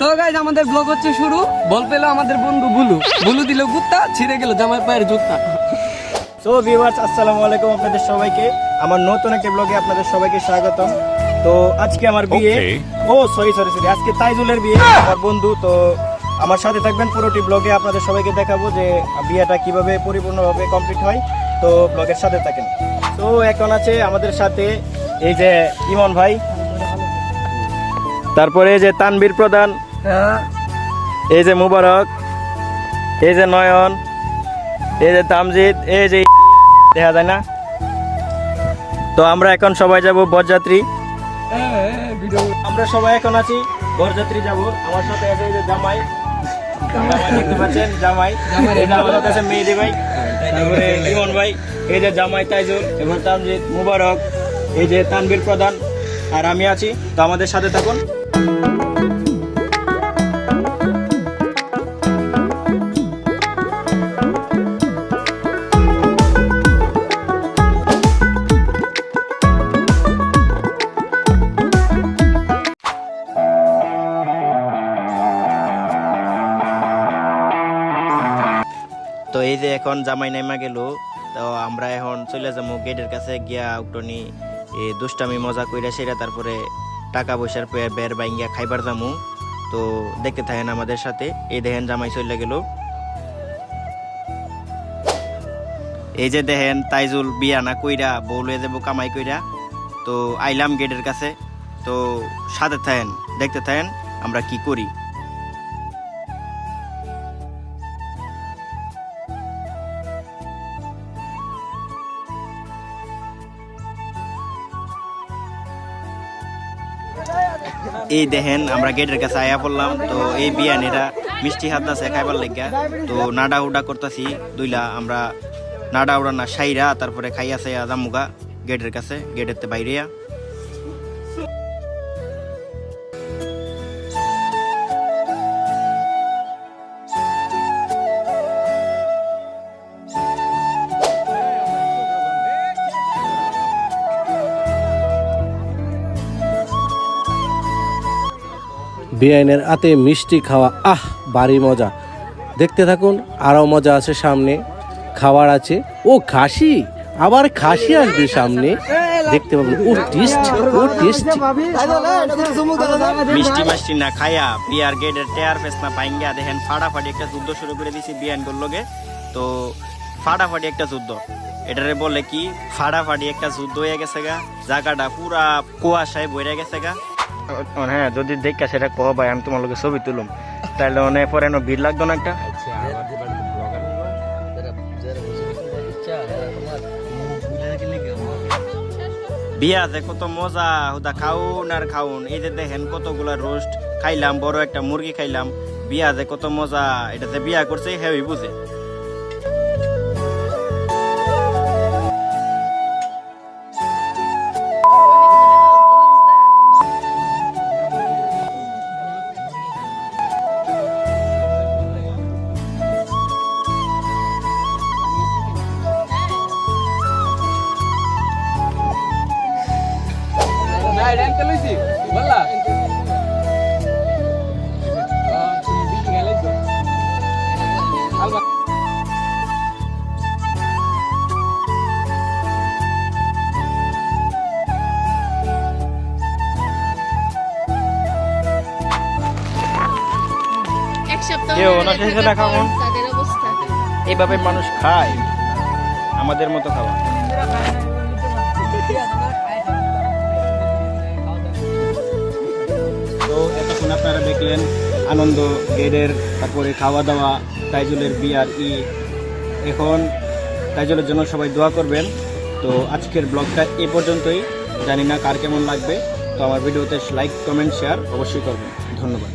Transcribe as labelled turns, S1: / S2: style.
S1: তো গাইজ আমাদের ব্লগ হচ্ছে শুরু। বল পেল আমাদের বন্ধু বুলু। বুলু দিল গুত্তা ছিঁড়ে গেল জামাই পায়ের জুত্তা
S2: সো ভিউয়ার্স আসসালামু আলাইকুম আপনাদের সবাইকে। আমার নতুন একটা ব্লগে আপনাদের সবাইকে স্বাগতম। তো আজকে আমার বিয়ে। ও সরি সরি সরি আজকে তাইজুলের বিয়ে আমার বন্ধু। তো আমার সাথে থাকবেন পুরোটি ব্লগে আপনাদের সবাইকে দেখাবো যে বিয়েটা কীভাবে পরিপূর্ণভাবে কমপ্লিট হয়। তো ব্লগের সাথে থাকেন। তো এখন আছে আমাদের সাথে এই যে ইমন ভাই। তারপরে এই যে তানবীর প্রধান। এই যে মুবারক, এই যে নয়ন, এই যে তামজিদ, এই যে দেখা যায় না? তো আমরা এখন সবাই যাব বরযাত্রী। আমরা সবাই এখন আছি বরযাত্রী যাব। আমার সাথে আছে এই যে জামাই। জামাই এই আমাদের কাছে ভাই, তারপরে ভাই, এই যে জামাই তাইজুল এবং তামজিদ, মুবারক, এই যে তানবীর প্রধান, আর আমি আছি। তো আমাদের সাথে থাকুন। তো এই যে এখন জামাই নাইমা গেল, তো আমরা এখন চলে যাব গেটের কাছে, গিয়া এই দুষ্টামি মজা কইরা সেটা তারপরে টাকা পয়সার বের বাইঙ্গিয়া খাইবার যামু। তো দেখতে থাকেন আমাদের সাথে, এই দেখেন জামাই চলে গেল। এই যে দেখেন তাইজুল বিয়া না কইরা, বউ লয়ে যাব কামাই কইরা। তো আইলাম গেটের কাছে। তো সাথে থাকেন, দেখতে থাকেন আমরা কি করি। এই দেখেন, আমরা গেটের কাছে আয়া পড়লাম। তো এই বিয়ানিরা মিষ্টি হাত আছে খাইবার লাগিয়া। তো নাডা উডা করতেছি, দুইলা আমরা নাডা উডা না সাইরা, তারপরে খাইয়া সাইয়া জামুগা গেটের কাছে গেটের বাইরিয়া
S3: বিআইনের হাতে মিষ্টি খাওয়া, আহ, বাড়ি মজা। দেখতে থাকুন, আরও মজা আছে সামনে। খাবার আছে, ও খাসি, আবার খাসি আসবে সামনে। দেখতে পাবেন, ও টেস্ট ও টেস্ট।
S2: মিষ্টি মাষ্টি না খাইয়া বিয়ার গেটের টেয়ার ফেস না পাইঙ্গা দেখেন, ফাটাফাটি একটা যুদ্ধ শুরু করে দিছি বিয়ান লগে তো ফাটাফাটি একটা যুদ্ধ। এটারে বলে কি, ফাটাফাটি একটা যুদ্ধ হয়ে গেছে গা। জায়গাটা পুরা কুয়াশায় বইরে গেছে গা। হ্যাঁ যদি দেখা সেটা কহ ভাই আমি তোমার লগে ছবি তুলুম। তাহলে অনেক পরে এনো ভিড় লাগতো না একটা? বিয়াতে কত মজা হুদা খাউন আর খাউন এই যে দেখেন কতগুলা রোস্ট খাইলাম বড় একটা মুরগি খাইলাম। বিয়াতে কত মজা এটাতে বিয়া করছে হেবি বুঝে। এইভাবে মানুষ খায় আমাদের মতো খাওয়া। এতক্ষণ আপনারা দেখলেন আনন্দ গেডের তারপরে খাওয়া দাওয়া, তাইজুলের বিয়ার ই এখন তাইজুলের জন্য সবাই দোয়া করবেন। তো আজকের ব্লগটা এ পর্যন্তই। জানি না কার কেমন লাগবে। তো আমার ভিডিওতে লাইক, কমেন্ট, শেয়ার অবশ্যই করবেন। ধন্যবাদ।